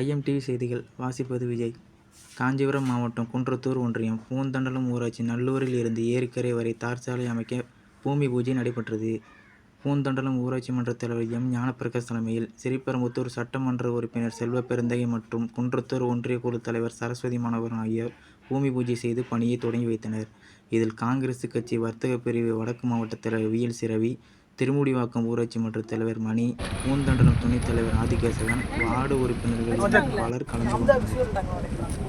IMDb செய்திகள் வாசிப்பது விஜய். காஞ்சிபுரம் மாவட்டம் குன்றத்தூர் ஒன்றியம் பூந்தண்டலம் ஊராட்சி நல்லூரில் இருந்து ஏரிக்கரை வரை தார் சாலை அமைக்க பூமி பூஜை நடைபெற்றது. பூந்தண்டலம் ஊராட்சி மன்ற தலைவர் எம். ஞானப்பிரகாஷ் தலைமையில் சிறிபெரும்புத்தூர் சட்டமன்ற உறுப்பினர் செல்வ பெருந்தகை மற்றும் குன்றத்தூர் ஒன்றிய குழு தலைவர் சரஸ்வதி மாணவன் ஆகியோர் பூமி பூஜை செய்து பணியை தொடங்கி வைத்தனர். இதில் காங்கிரஸ் கட்சி வர்த்தக பிரிவு வடக்கு மாவட்ட தலைவர் விஎல் சிரவி திருமுடிவாக்கம் ஊராட்சி மன்ற தலைவர் மணி பூந்தண்டலம் துணைத் தலைவர் ஆதிகேசவன் வார்டு உறுப்பினர்கள் பலர் கலந்து கொண்டனர்.